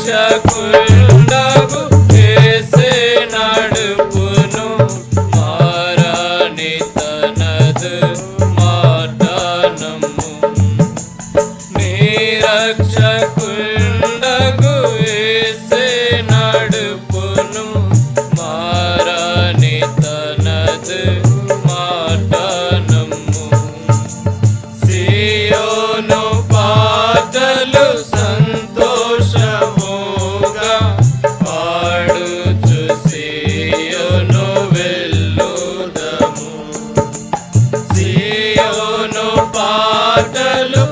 దోషకుండగు వేసే నడుపును మారాని తనదు మాటనము నీ రక్షకు ஆற்றலும்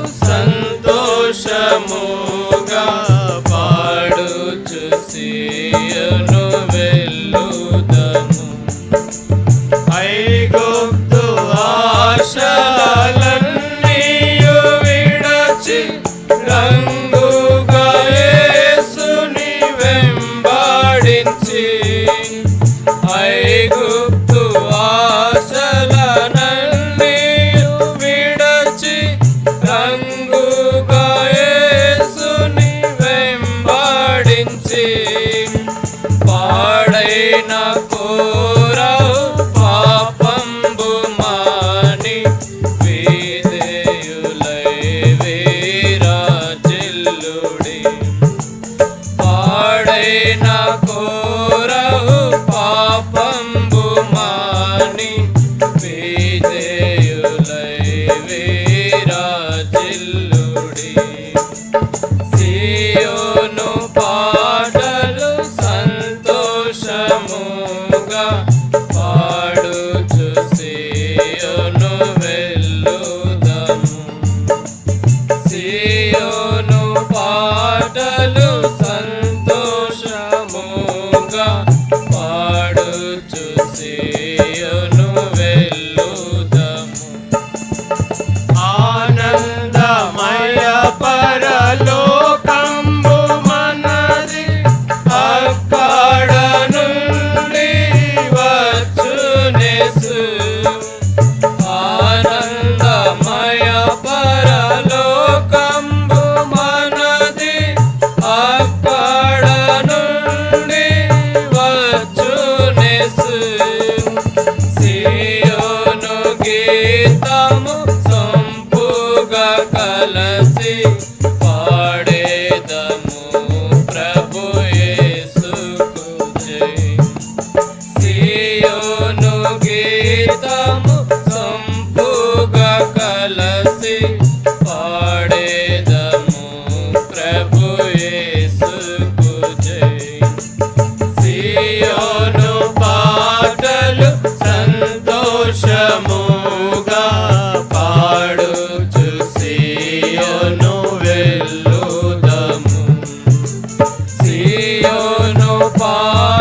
ఎన్నడైన కోరవు పాపంబు మాని వేదేయులై వీరా చెల్లుడి. పాడైన కోరవు పాపంబు మాని వేదేయులై వీరా చెల్లుడి. సియోను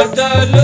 ಮೊದಲು